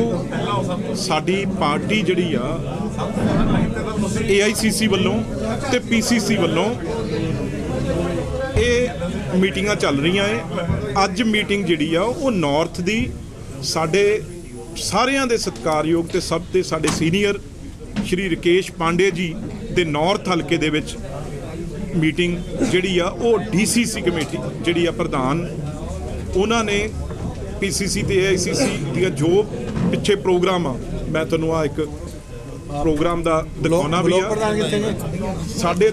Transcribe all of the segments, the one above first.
ਦੇਖੋ, ਸਾਡੀ ਪਾਰਟੀ ਜਿਹੜੀ ਆ AICC ਵੱਲੋਂ ਤੇ PCC ਵੱਲੋਂ ਇਹ ਮੀਟਿੰਗਾਂ ਚੱਲ ਰਹੀਆਂ ਏ। ਅੱਜ ਮੀਟਿੰਗ ਜਿਹੜੀ ਆ, ਉਹ ਨਾਰਥ ਦੀ, ਸਾਡੇ ਸਾਰਿਆਂ ਦੇ ਸਤਿਕਾਰਯੋਗ ਤੇ ਸਭ ਤੇ ਸਾਡੇ ਸੀਨੀਅਰ ਸ਼੍ਰੀ ਰਕੇਸ਼ ਪਾਂਡੇ ਜੀ ਦੇ ਨਾਰਥ ਹਲਕੇ ਦੇ ਵਿੱਚ ਮੀਟਿੰਗ ਜਿਹੜੀ ਆ, ਉਹ ਡੀਸੀਸੀ ਕਮੇਟੀ ਜਿਹੜੀ ਆ ਪ੍ਰਧਾਨ, ਉਹਨਾਂ ਨੇ ਪੀਸੀਸੀ ਤੇ ਏਆਈਸੀਸੀ ਦੀਆਂ ਜੋ ਪਿੱਛੇ ਪ੍ਰੋਗਰਾਮ ਆ। ਮੈਂ ਤੁਹਾਨੂੰ ਆ ਇੱਕ ਪ੍ਰੋਗਰਾਮ ਦਾ ਦਿਖਾਉਣਾ ਵੀ ਆ। ਸਾਡੇ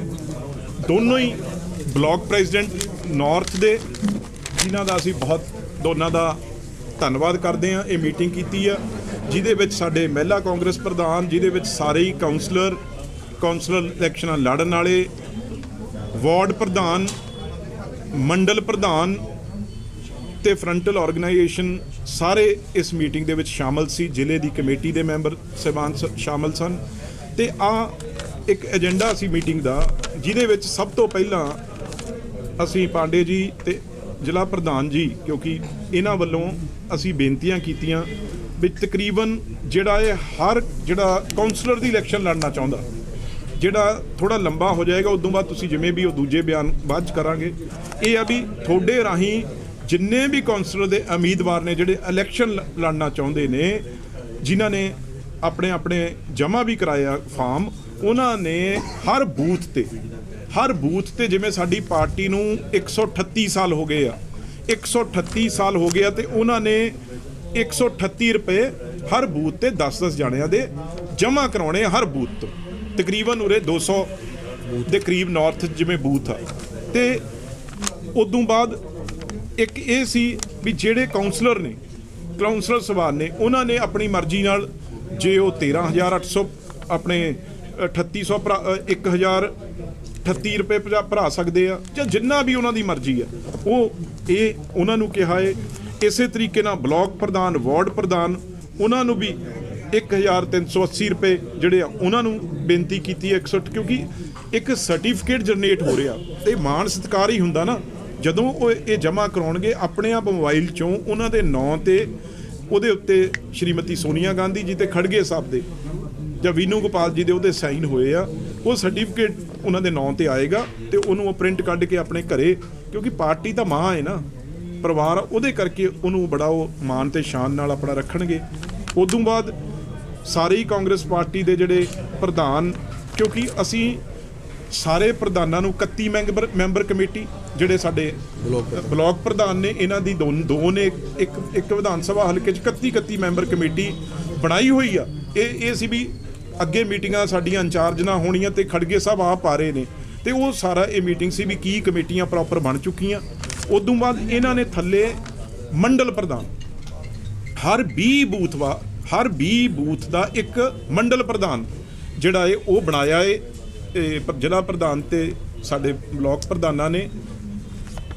ਦੋਨੋਂ ਹੀ ਬਲਾਕ ਪ੍ਰੈਜ਼ੀਡੈਂਟ ਨਾਰਥ ਦੇ, ਜਿਨ੍ਹਾਂ ਦਾ ਅਸੀਂ ਬਹੁਤ, ਦੋਨਾਂ ਦਾ ਧੰਨਵਾਦ ਕਰਦੇ ਹਾਂ। ਇਹ ਮੀਟਿੰਗ ਕੀਤੀ ਆ, ਜਿਹਦੇ ਵਿੱਚ ਸਾਡੇ ਮਹਿਲਾ ਕਾਂਗਰਸ ਪ੍ਰਧਾਨ, ਜਿਹਦੇ ਵਿੱਚ ਸਾਰੇ ਹੀ ਕਾਉਂਸਲਰ ਕਾਉਂਸਲਰ ਇਲੈਕਸ਼ਨਾਂ ਲੜਨ ਵਾਲੇ ਵਾਰਡ ਪ੍ਰਧਾਨ, ਮੰਡਲ ਪ੍ਰਧਾਨ ਤੇ ਫਰੰਟਲ ਆਰਗੇਨਾਈਜੇਸ਼ਨ ਸਾਰੇ ਇਸ ਮੀਟਿੰਗ ਦੇ ਵਿੱਚ ਸ਼ਾਮਲ ਸੀ। ਜ਼ਿਲ੍ਹੇ ਦੀ ਕਮੇਟੀ ਦੇ ਮੈਂਬਰ ਸਹਿਬਾਨ ਸ- ਸ਼ਾਮਲ ਸਨ। ਤੇ ਆ ਇੱਕ ਏਜੰਡਾ ਸੀ ਮੀਟਿੰਗ ਦਾ, ਜਿਹਦੇ ਵਿੱਚ ਸਭ ਤੋਂ ਪਹਿਲਾਂ ਅਸੀਂ ਪਾਂਡੇ ਜੀ ਤੇ ਜ਼ਿਲ੍ਹਾ ਪ੍ਰਧਾਨ ਜੀ, ਕਿਉਂਕਿ ਇਹਨਾਂ ਵੱਲੋਂ ਅਸੀਂ ਬੇਨਤੀਆਂ ਕੀਤੀਆਂ ਵੀ ਤਕਰੀਬਨ ਜਿਹੜਾ ਇਹ ਹਰ, ਜਿਹੜਾ ਕਾਉਂਸਲਰ ਦੀ ਇਲੈਕਸ਼ਨ ਲੜਨਾ ਚਾਹੁੰਦਾ, ਜਿਹੜਾ ਥੋੜਾ ਲੰਬਾ ਹੋ ਜਾਏਗਾ, ਉਦੋਂ ਬਾਅਦ ਤੁਸੀਂ ਜਿਵੇਂ ਵੀ ਉਹ ਦੂਜੇ ਬਿਆਨ ਬਾਅਦ ਚ ਕਰਾਂਗੇ। ਇਹ ਆ ਵੀ ਤੁਹਾਡੇ ਰਾਹੀਂ ਜਿੰਨੇ ਵੀ ਕਾਉਂਸਲਰ ਦੇ ਉਮੀਦਵਾਰ ਨੇ ਜਿਹੜੇ ਇਲੈਕਸ਼ਨ ਲ- ਲੜਨਾ ਚਾਹੁੰਦੇ ਨੇ, ਜਿਨ੍ਹਾਂ ਨੇ ਆਪਣੇ ਆਪਣੇ ਜਮ੍ਹਾਂ ਵੀ ਕਰਾਇਆ ਫਾਰਮ ਉਹਨਾਂ ਨੇ ਹਰ ਬੂਥ ਤੇ, ਹਰ ਬੂਥ ਤੇ ਜਿਵੇਂ ਸਾਡੀ ਪਾਰਟੀ ਨੂੰ 138 ਸਾਲ ਹੋ ਗਏ ਆ 138 ਸਾਲ ਹੋ ਗਿਆ ਤੇ ਉਹਨਾਂ ਨੇ 138 ਰੁਪਏ ਹਰ ਬੂਥ ਤੇ 10-10 ਜਾਣਿਆਂ ਦੇ ਜਮ੍ਹਾਂ ਕਰਾਉਣੇ ਆ ਹਰ ਬੂਥ ਤੋਂ। ਤਕਰੀਬਨ ਉਰੇ 200 ਦੇ ਕਰੀਬ ਨਾਰਥ ਜਿਵੇਂ ਬੂਥ ਆ। ਤੇ ਉਦੋਂ ਬਾਅਦ ਇੱਕ ਇਹ ਸੀ ਵੀ ਜਿਹੜੇ ਕਾਉਂਸਲਰ ਨੇ ਕਾਉਂਸਲਰ ਸਭਾ ਨੇ ਉਹਨਾਂ ਨੇ ਆਪਣੀ ਮਰਜ਼ੀ ਨਾਲ ਜੇ ਉਹ 13800 ਆਪਣੇ 3800 ਭਰਾ- ਅ, 1000 38 ਰੁਪਏ ਭਰਾ ਭਰਾ ਸਕਦੇ ਆ ਜਾਂ ਜਿੰਨਾ ਵੀ ਉਹਨਾਂ ਦੀ ਮਰਜ਼ੀ ਆ ਉਹ ਇਹ ਉਹਨਾਂ ਨੂੰ ਕਿਹਾ ਏ। ਇਸੇ ਤਰੀਕੇ ਨਾਲ ਬਲਾਕ ਪ੍ਰਧਾਨ ਵਾਰਡ ਪ੍ਰਧਾਨ ਉਹਨਾਂ ਨੂੰ ਵੀ 1380 ਰੁਪਏ ਜਿਹੜੇ ਆ ਉਹਨਾਂ ਨੂੰ ਬੇਨਤੀ ਕੀਤੀ ਹੈ 160 ਕਿਉਂਕਿ ਇੱਕ ਸਰਟੀਫਿਕੇਟ ਜਨਰੇਟ ਹੋ ਰਿਹਾ ਤੇ ਮਾਣ ਸਤਿਕਾਰ ਹੀ ਹੁੰਦਾ ਨਾ। ਜਦੋਂ ਉਹ ਇਹ ਜਮ੍ਹਾਂ ਕਰਾਉਣਗੇ, ਆਪਣੇ ਆਪ ਮੋਬਾਈਲ ਚੋਂ ਉਹਨਾਂ ਦੇ ਨਾਂ ਤੇ ਉਹਦੇ ਉੱਤੇ ਸ਼੍ਰੀਮਤੀ ਸੋਨੀਆ ਗਾਂਧੀ ਜੀ ਤੇ ਖੜਗੇ ਸਾਹਿਬ ਦੇ ਜਾਂ ਵੀਨੂ ਗੋਪਾਲ ਜੀ ਦੇ ਉਹਦੇ ਸਾਈਨ ਹੋਏ ਆ, ਉਹ ਸਰਟੀਫਿਕੇਟ ਉਹਨਾਂ ਦੇ ਨਾਂ ਤੇ ਆਏਗਾ ਤੇ ਉਹਨੂੰ ਉਹ ਪ੍ਰਿੰਟ ਕੱਢ ਕੇ ਆਪਣੇ ਘਰੇ, ਕਿਉਂਕਿ ਪਾਰਟੀ ਤਾਂ ਮਾਂ ਹੈ ਨਾ, ਪਰਿਵਾਰ ਉਹਦੇ ਕਰਕੇ ਉਹਨੂੰ ਬੜਾ ਉਹ ਮਾਣ ਤੇ ਸ਼ਾਨ ਨਾਲ ਆਪਣਾ ਰੱਖਣਗੇ। ਉਦੋਂ ਬਾਅਦ ਸਾਰੇ ਹੀ ਕਾਂਗਰਸ ਪਾਰਟੀ ਦੇ ਜਿਹੜੇ ਪ੍ਰਧਾਨ, ਕਿਉਂਕਿ ਅਸੀਂ ਸਾਰੇ ਪ੍ਰਧਾਨਾਂ ਨੂੰ 31 ਮੈਂਬਰ ਮੈਂਬਰ ਕਮੇਟੀ ਜਿਹੜੇ ਸਾਡੇ ਬਲਾਕ ਪ੍ਰਧਾਨ। ਨੇ ਇਹਨਾਂ ਦੀ ਦੋ ਦੋ ਨੇ ਇੱਕ ਇੱਕ ਵਿਧਾਨ ਸਭਾ ਹਲਕੇ 'ਚ 31 31 ਮੈਂਬਰ ਕਮੇਟੀ ਬਣਾਈ ਹੋਈ ਆ। ਇਹ ਇਹ ਸੀ ਵੀ ਅੱਗੇ ਮੀਟਿੰਗਾਂ ਸਾਡੀਆਂ ਇੰਚਾਰਜ ਨਾ ਹੋਣੀਆਂ ਤੇ ਖੜਗੇ ਸਾਹਿਬ ਆਪ ਆ ਰਹੇ ਨੇ। ਤੇ ਉਹ ਸਾਰਾ ਇਹ ਮੀਟਿੰਗ ਸੀ ਵੀ ਕੀ ਕਮੇਟੀਆਂ ਪ੍ਰੋਪਰ ਬਣ ਚੁੱਕੀਆਂ। ਉਦੋਂ ਬਾਅਦ ਇਹਨਾਂ ਨੇ ਥੱਲੇ ਮੰਡਲ ਪ੍ਰਧਾਨ ਹਰ 20 ਬੂਥ ਵਾ ਹਰ 20 ਬੂਥ ਦਾ ਇੱਕ ਮੰਡਲ ਪ੍ਰਧਾਨ ਜਿਹੜਾ ਏ ਉਹ ਬਣਾਇਆ ਏ। ਪ- ਜ਼ਿਲ੍ਹਾ ਪ੍ਰਧਾਨ ਤੇ ਸਾਡੇ ਬਲਾਕ ਪ੍ਰਧਾਨਾਂ ਨੇ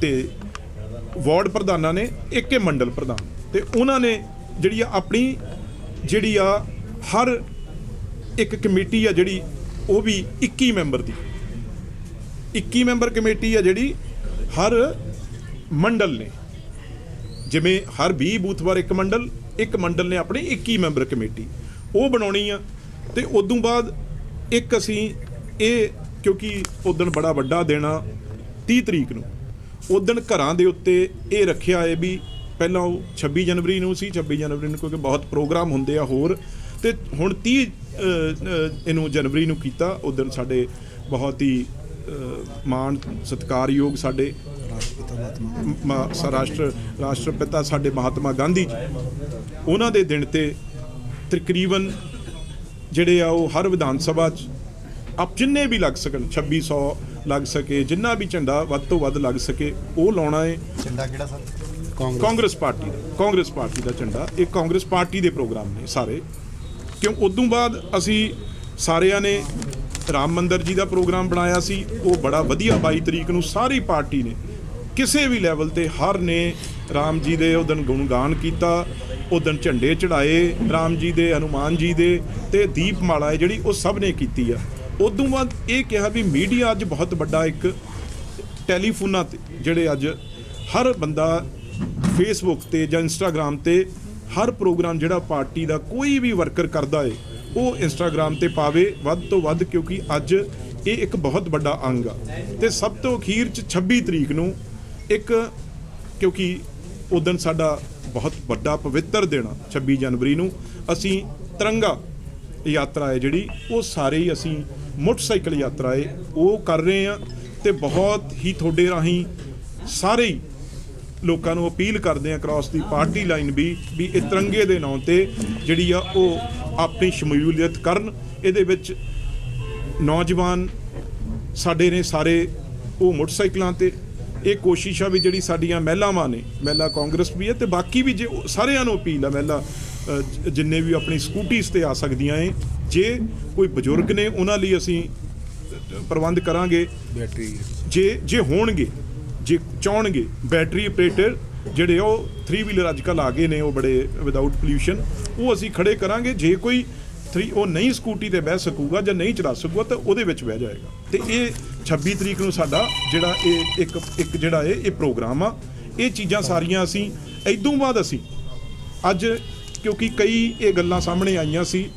ਤੇ ਵਾਰਡ ਪ੍ਰਧਾਨਾਂ ਨੇ ਇੱਕ ਮੰਡਲ ਪ੍ਰਧਾਨ ਤੇ ਉਹਨਾਂ ਨੇ ਜਿਹੜੀ ਆ ਆਪਣੀ ਜਿਹੜੀ ਆ ਹਰ ਇੱਕ ਕਮੇਟੀ ਆ ਜਿਹੜੀ ਉਹ ਵੀ 21 ਮੈਂਬਰ ਦੀ। 21 ਮੈਂਬਰ ਕਮੇਟੀ ਆ ਜਿਹੜੀ ਹਰ ਮੰਡਲ ਨੇ। ਜਿਵੇਂ ਹਰ 20 ਬੂਥ ਵਾਰ ਇੱਕ ਮੰਡਲ ਇੱਕ ਮੰਡਲ ਨੇ ਆਪਣੀ 21 ਮੈਂਬਰ ਕਮੇਟੀ। ਉਹ ਬਣਾਉਣੀ ਆ ਤੇ ਉਦੋਂ ਬਾਅਦ ਇੱਕ ਅਸੀਂ ਇਹ ਕਿਉਂਕਿ ਉਦੋਂ ਬੜਾ ਵੱਡਾ ਦੇਣਾ 30 ਤਰੀਕ ਨੂੰ। ਉਦੋਂ ਘਰਾਂ ਦੇ ਉੱਤੇ ਇਹ ਰੱਖਿਆ ਹੈ ਵੀ ਪਹਿਲਾਂ ਉਹ 26 ਜਨਵਰੀ ਨੂੰ ਸੀ 26 ਜਨਵਰੀ ਨੂੰ ਕਿਉਂਕਿ ਬਹੁਤ ਪ੍ਰੋਗਰਾਮ ਹੁੰਦੇ ਆ ਹੋਰ। ਤੇ ਹੁਣ 30 ਅ, ਅ, ਇਹਨੂੰ ਜਨਵਰੀ ਨੂੰ ਕੀਤਾ ਉਦੋਂ ਸਾਡੇ ਬਹੁਤ ਹੀ ਮਾਣ ਸਤਿਕਾਰਯੋਗ ਸਾਡੇ ਰਾਸ਼ਟਰ ਰਾਸ਼ਟਰਪਿਤਾ ਸਾਡੇ ਮਹਾਤਮਾ ਗਾਂਧੀ ਜੀ। ਉਹਨਾਂ ਦੇ ਦਿਨ ਤੇ ਤਕਰੀਬਨ ਜਿਹੜੇ ਆ ਉਹ ਹਰ ਵਿਧਾਨ ਸਭਾ ਚ ਆਪ ਜਿੰਨੇ ਵੀ ਲੱਗ ਸਕਣ 2600 ਲੱਗ ਸਕੇ ਜਿੰਨਾ ਵੀ ਝੰਡਾ ਵੱਧ ਤੋਂ ਵੱਧ ਲੱਗ ਸਕੇ ਉਹ ਲਾਉਣਾ ਹੈ ਝੰਡਾ ਕਿਹੜਾ ਸਰ? ਕਾਂਗਰਸ। ਪਾਰਟੀ ਦਾ ਕਾਂਗਰਸ ਪਾਰਟੀ ਦਾ ਝੰਡਾ। ਇਹ ਕਾਂਗਰਸ ਪਾਰਟੀ ਦੇ ਪ੍ਰੋਗਰਾਮ ਨੇ ਸਾਰੇ। ਕਿਉਂ? ਉਦੋਂ ਬਾਅਦ ਅਸੀਂ ਸਾਰਿਆਂ ਨੇ ਰਾਮ ਮੰਦਿਰ ਜੀ ਦਾ ਪ੍ਰੋਗਰਾਮ ਬਣਾਇਆ ਸੀ। ਉਹ ਬੜਾ ਵਧੀਆ 22 ਤਰੀਕ ਨੂੰ ਸਾਰੀ ਪਾਰਟੀ ਨੇ ਕਿਸੇ ਵੀ ਲੈਵਲ ਤੇ ਹਰ ਨੇ ਰਾਮ ਜੀ ਦੇ ਉਦੋਂ ਗੁਣਗਾਨ ਕੀਤਾ ਉਦੋਂ ਝੰਡੇ ਚੜਾਏ ਰਾਮ ਜੀ ਦੇ ਹਨੂਮਾਨ ਜੀ ਦੇ ਤੇ ਦੀਪਮਾਲਾ ਜਿਹੜੀ ਉਹ ਸਭ ਨੇ ਕੀਤੀ ਆ। ਉਦੋਂ ਬਾਅਦ ਇਹ ਕਿਹਾ ਵੀ ਮੀਡੀਆ ਅੱਜ ਬਹੁਤ ਵੱਡਾ ਇੱਕ ਟੈਲੀਫੋਨਾਂ ਤੇ, ਜਿਹੜੇ ਅੱਜ ਹਰ ਬੰਦਾ ਫੇਸਬੁੱਕ ਤੇ ਜਾਂ ਇੰਸਟਾਗ੍ਰam ਤੇ ਹਰ ਪ੍ਰੋਗਰਾਮ ਜਿਹੜਾ ਪਾਰਟੀ ਦਾ ਕੋਈ ਵੀ ਵਰਕਰ ਕਰਦਾ ਏ, ਉਹ ਇੰਸਟਾਗ੍ਰam ਤੇ ਪਾਵੇ ਵੱਧ ਤੋਂ ਵੱਧ ਕਿਉਂਕਿ ਅੱਜ ਇਹ ਇੱਕ ਬਹੁਤ ਵੱਡਾ ਅੰਗ ਆ। ਤੇ ਸਭ ਤੋਂ ਅਖੀਰ ਚ 26 ਤਰੀਕ ਨੂੰ ਇੱਕ, ਕਿਉਂਕਿ ਉਦੋਂ ਸਾਡਾ ਬਹੁਤ ਵੱਡਾ ਪਵਿੱਤਰ ਦਿਨ ਆ 26 ਜਨਵਰੀ ਨੂੰ, ਅਸੀਂ ਤਿਰੰਗਾ ਯਾਤਰਾ ਹੈ ਜਿਹੜੀ, ਉਹ ਸਾਰੇ ਹੀ ਅਸੀਂ ਮੋਟਰਸਾਈਕਲ ਯਾਤਰਾ ਹੈ, ਉਹ ਕਰ ਰਹੇ ਆ ਤੇ ਬਹੁਤ ਹੀ ਤੁਹਾਡੇ ਰਾਹੀਂ ਸਾਰੇ ਹੀ ਲੋਕਾਂ ਨੂੰ ਅਪੀਲ ਕਰਦੇ ਆ ਕ੍ਰਾਸ ਦੀ ਪਾਰਟੀ ਲਾਈਨ ਵੀ ਵੀ ਇਹ ਤਿਰੰਗੇ ਦੇ ਨਾਂ ਤੇ ਜਿਹੜੀ ਆ ਉਹ ਆਪਣੀ ਸ਼ਮੂਲੀਅਤ ਕਰਨ। ਇਹਦੇ ਵਿੱਚ ਨੌਜਵਾਨ ਸਾਡੇ ਨੇ ਸਾਰੇ ਉਹ ਮੋਟਰਸਾਈਕਲਾਂ ਤੇ। ਇਹ ਕੋਸ਼ਿਸ਼ ਆ ਵੀ ਜਿਹੜੀ ਸਾਡੀਆਂ ਮਹਿਲਾਵਾਂ ਨੇ, ਮਹਿਲਾ ਕਾਂਗਰਸ ਵੀ ਹੈ ਤੇ ਬਾਕੀ ਵੀ ਜੇ ਸਾਰਿਆਂ ਨੂੰ ਅਪੀਲ ਆ ਮਹਿਲਾ ਜਿੰਨੇ ਵੀ ਆਪਣੀ ਸਕੂਟੀਜ਼ ਤੇ ਆ ਸਕਦੀਆਂ ਏ ਜੇ ਕੋਈ ਬਜ਼ੁਰਗ ਨੇ ਉਹਨਾਂ ਲਈ ਅਸੀਂ ਪ੍ਰਬੰਧ ਕਰਾਂਗੇ। ਬੈਟਰੀ ਜੇ ਜੇ ਹੋਣਗੇ ਜੇ ਚਾਹਣਗੇ ਬੈਟਰੀ ਆਪਰੇਟਰ ਜਿਹੜੇ ਉਹ 3 ਵੀਲਰ ਅੱਜ ਕੱਲ ਆ ਗਏ ਨੇ ਉਹ ਬੜੇ ਵਿਦਆਊਟ ਪੋਲੂਸ਼ਨ ਉਹ ਅਸੀਂ ਖੜੇ ਕਰਾਂਗੇ। ਜੇ ਕੋਈ 3 ਉਹ ਨਹੀਂ ਸਕੂਟੀ ਤੇ ਬਹਿ ਸਕੂਗਾ ਜਾਂ ਨਹੀਂ ਚਲਾ ਸਕੂਗਾ ਤਾਂ ਉਹਦੇ ਵਿੱਚ ਬਹਿ ਜਾਏਗਾ। ਤੇ ਇਹ 26 ਤਰੀਕ ਨੂੰ ਸਾਡਾ ਜਿਹੜਾ ਇਹ ਇੱਕ ਇੱਕ ਜਿਹੜਾ ਇਹ ਇਹ ਪ੍ਰੋਗਰਾਮ ਆ। ਇਹ ਚੀਜ਼ਾਂ ਸਾਰੀਆਂ ਅਸੀਂ ਇਦੋਂ ਬਾਅਦ ਅਸੀਂ ਅੱਜ ਕਿਉਂਕਿ ਕਈ ਇਹ ਗੱਲਾਂ ਸਾਹਮਣੇ ਆਈਆਂ ਸੀ।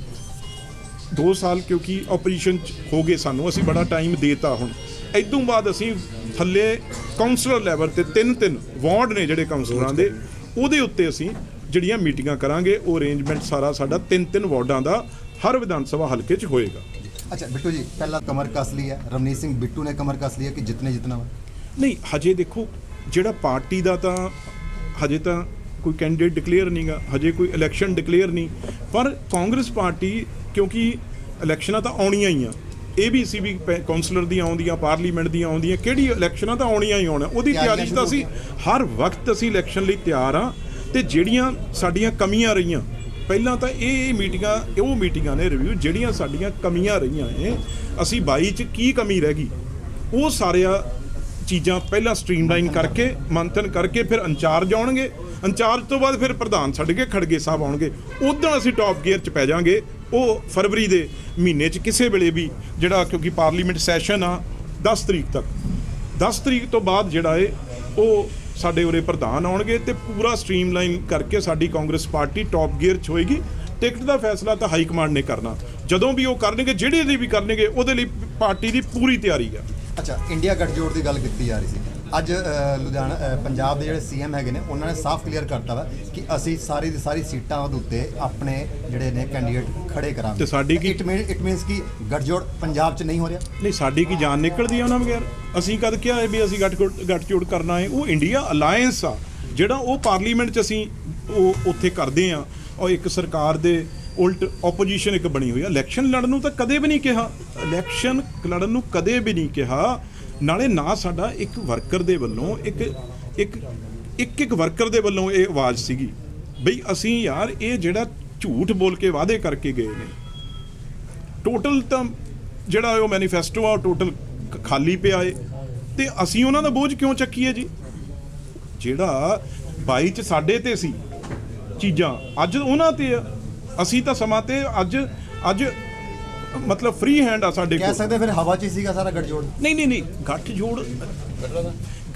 2 ਸਾਲ ਕਿਉਂਕਿ ਆਪਰੇਸ਼ਨ ਹੋ ਗਏ ਸਾਨੂੰ। ਅਸੀਂ ਬੜਾ ਟਾਈਮ ਦੇਤਾ ਹੁਣ। ਇਦੋਂ ਬਾਅਦ ਅਸੀਂ ਥੱਲੇ ਕਾਉਂਸਲਰ ਲੈਵਲ ਤੇ ਤਿੰਨ ਤਿੰਨ ਵਾਰਡ ਨੇ ਜਿਹੜੇ ਕਾਉਂਸਲਰਾਂ ਦੇ। ਉਹਦੇ ਉੱਤੇ ਅਸੀਂ ਜਿਹੜੀਆਂ ਮੀਟਿੰਗਾਂ ਕਰਾਂਗੇ ਉਹ ਅਰੇਂਜਮੈਂਟ ਸਾਰਾ ਸਾਡਾ ਤਿੰਨ ਤਿੰਨ ਵਾਰਡਾਂ ਦਾ ਹਰ ਵਿਧਾਨ ਸਭਾ ਹਲਕੇ 'ਚ ਹੋਏਗਾ। ਅੱਛਾ ਬਿੱਟੂ ਜੀ ਪਹਿਲਾਂ ਕਮਰ ਕਸ ਲਈ ਹੈ। ਰਵਨੀਤ ਸਿੰਘ ਬਿੱਟੂ ਨੇ ਕਮਰ ਕਸ ਲਈ ਹੈ ਕਿ ਜਿਤਨੇ ਜਿਤਨਾ ਵਾ? ਨਹੀਂ ਹਜੇ ਦੇਖੋ ਜਿਹੜਾ ਪਾਰਟੀ ਦਾ ਤਾਂ ਹਜੇ ਤਾਂ ਕੋਈ ਕੈਂਡੀਡੇਟ ਡਿਕਲੇਅਰ ਨਹੀਂਗਾ ਹਜੇ ਕੋਈ ਇਲੈਕਸ਼ਨ ਡਿਕਲੇਅਰ ਨਹੀਂ। ਪਰ ਕਾਂਗਰਸ ਪਾਰਟੀ ਕਿਉਂਕਿ ਇਲੈਕਸ਼ਨਾਂ ਤਾਂ ਆਉਣੀਆਂ ਹੀ ਆ ਏਬੀਸੀ ਵੀ ਕੌਂਸਲਰ ਦੀਆਂ ਆਉਂਦੀਆਂ ਪਾਰਲੀਮੈਂਟ ਦੀਆਂ ਆਉਂਦੀਆਂ ਕਿਹੜੀ ਇਲੈਕਸ਼ਨਾਂ ਤਾਂ ਆਉਣੀਆਂ ਹੀ ਆਉਣਾ। ਉਹਦੀ ਤਿਆਰੀ 'ਚ ਤਾਂ ਅਸੀਂ ਹਰ ਵਕਤ ਅਸੀਂ ਇਲੈਕਸ਼ਨ ਲਈ ਤਿਆਰ ਆ ਤੇ ਜਿਹੜੀਆਂ ਸਾਡੀਆਂ ਕਮੀਆਂ ਰਹੀਆਂ ਪਹਿਲਾਂ ਤਾਂ ਇਹ ਇਹ ਮੀਟਿੰਗਾਂ ਉਹ ਮੀਟਿੰਗਾਂ ਨੇ ਰਿਵਿਊ ਜਿਹੜੀਆਂ ਸਾਡੀਆਂ ਕਮੀਆਂ ਰਹੀਆਂ ਨੇ ਅਸੀਂ 22 ਚ ਕੀ ਕਮੀ ਰਹਿ ਗਈ ਉਹ ਸਾਰਿਆਂ ਚੀਜ਼ਾਂ ਪਹਿਲਾਂ ਸਟ੍ਰੀਮਲਾਈਨ ਕਰਕੇ, ਮੰਥਨ ਕਰਕੇ ਫਿਰ ਇੰਚਾਰਜ ਆਉਣਗੇ। ਇੰਚਾਰਜ ਤੋਂ ਬਾਅਦ ਫਿਰ ਪ੍ਰਧਾਨ ਛੱਡ ਕੇ ਖੜਗੇ ਸਾਹਿਬ ਆਉਣਗੇ। ਉਦੋਂ ਅਸੀਂ ਟੌਪ ਗੇਅਰ 'ਚ ਪੈ ਜਾਾਂਗੇ। ਉਹ ਫਰਵਰੀ ਦੇ ਮਹੀਨੇ 'ਚ ਕਿਸੇ ਵੇਲੇ ਵੀ ਜਿਹੜਾ ਕਿਉਂਕਿ ਪਾਰਲੀਮੈਂਟ ਸੈਸ਼ਨ ਆ 10 ਤਰੀਕ ਤੱਕ। 10 ਤਰੀਕ ਤੋਂ ਬਾਅਦ ਜਿਹੜਾ ਏ, ਉਹ ਸਾਡੇ ਉਰੇ ਪ੍ਰਧਾਨ ਆਉਣਗੇ ਤੇ ਪੂਰਾ ਸਟ੍ਰੀਮਲਾਈਨ ਕਰਕੇ ਸਾਡੀ ਕਾਂਗਰਸ ਪਾਰਟੀ ਟੌਪ ਗੇਅਰ 'ਚ ਹੋਏਗੀ। ਟਿਕਟ ਦਾ ਫੈਸਲਾ ਤਾਂ ਹਾਈ ਕਮਾਂਡ ਨੇ ਕਰਨਾ। ਜਦੋਂ ਵੀ ਉਹ ਕਰਨਗੇ, ਜਿਹੜੇ ਲਈ ਵੀ ਕਰਨਗੇ, ਉਹਦੇ ਲਈ ਪਾਰਟੀ ਦੀ ਪੂਰੀ ਤਿਆਰੀ ਆ। ਅੱਛਾ ਇੰਡੀਆ ਗੱਠਜੋੜ ਦੀ ਗੱਲ ਕੀਤੀ ਜਾ ਰਹੀ ਸੀ। ਅੱਜ ਲੁਧਿਆਣਾ ਪੰਜਾਬ ਦੇ ਜਿਹੜੇ ਸੀਐਮ ਹੈਗੇ ਨੇ ਉਹਨਾਂ ਨੇ ਸਾਫ਼ ਕਲੀਅਰ ਕਰਤਾ ਵਾ ਕਿ ਅਸੀਂ ਸਾਰੀ ਦੀ ਸਾਰੀ ਸੀਟਾਂ ਦੇ ਉੱਤੇ ਆਪਣੇ ਜਿਹੜੇ ਨੇ ਕੈਂਡੀਡੇਟ ਖੜੇ ਕਰਾਂਗੇ। ਤੇ ਸਾਡੀ ਕੀ- ਇਟ ਮੀਨ ਇਟ ਮੀਨਸ ਕਿ ਗੱਠਜੋੜ ਪੰਜਾਬ 'ਚ ਨਹੀਂ ਹੋ ਰਿਹਾ। ਨਹੀਂ ਸਾਡੀ ਕੀ ਜਾਨ ਨਿਕਲਦੀ ਆ ਉਹਨਾਂ ਬਗੈਰ ਅਸੀਂ ਕਦ ਕਿਹਾ ਹੈ ਵੀ ਅਸੀਂ ਗੱਠ ਗੱਠਜੋੜ ਕਰਨਾ ਹੈ? ਉਹ ਇੰਡੀਆ ਅਲਾਈਅੰਸ ਆ ਜਿਹੜਾ ਉਹ ਪਾਰਲੀਮੈਂਟ 'ਚ ਅਸੀਂ ਉਹ ਉੱਥੇ ਕਰਦੇ ਆ। ਔਰ ਇੱਕ ਸਰਕਾਰ ਦੇ ਉਲਟ ਆਪੋਜੀਸ਼ਨ ਇੱਕ ਬਣੀ ਹੋਈ ਆ। ਇਲੈਕਸ਼ਨ ਲੜਨ ਨੂੰ ਤਾਂ ਕਦੇ ਵੀ ਨਹੀਂ ਕਿਹਾ। ਇਲੈਕਸ਼ਨ ਲੜਨ ਨੂੰ ਕਦੇ ਵੀ ਨਹੀਂ ਕਿਹਾ। ਨਾਲੇ ਨਾ ਸਾਡਾ ਇੱਕ ਵਰਕਰ ਦੇ ਵੱਲੋਂ ਇੱਕ ਇੱਕ ਇੱਕ ਇੱਕ ਵਰਕਰ ਦੇ ਵੱਲੋਂ ਇਹ ਆਵਾਜ਼ ਸੀਗੀ ਬਈ ਅਸੀਂ ਯਾਰ ਇਹ ਜਿਹੜਾ ਝੂਠ ਬੋਲ ਕੇ ਵਾਅਦੇ ਕਰਕੇ ਗਏ ਨੇ। ਟੋਟਲ ਤਾਂ ਜਿਹੜਾ ਉਹ ਮੈਨੀਫੈਸਟੋ ਆ, ਉਹ ਟੋਟਲ ਖਾਲੀ ਪਿਆ ਏ। ਤੇ ਅਸੀਂ ਉਹਨਾਂ ਦਾ ਬੋਝ ਕਿਉਂ ਚੱਕੀਏ ਜੀ? ਜਿਹੜਾ 22 ਚ ਸਾਡੇ ਤੇ ਸੀ ਚੀਜ਼ਾਂ, ਅੱਜ ਉਹਨਾਂ ਤੇ ਆ। ਅਸੀਂ ਤਾਂ ਸਮਾਂ ਤੇ ਅੱਜ ਅੱਜ ਮਤਲਬ ਫ੍ਰੀ ਹੈਂਡ ਆ ਸਾਡੇ ਕਹਿ ਕੋਲ। ਸਕਦੇ ਫਿਰ ਹਵਾ 'ਚ ਹੀ ਸੀਗਾ ਸਾਰਾ ਗੱਠਜੋੜ। ਨਹੀਂ ਨਹੀਂ ਨਹੀਂ ਗੱਠ ਜੋੜ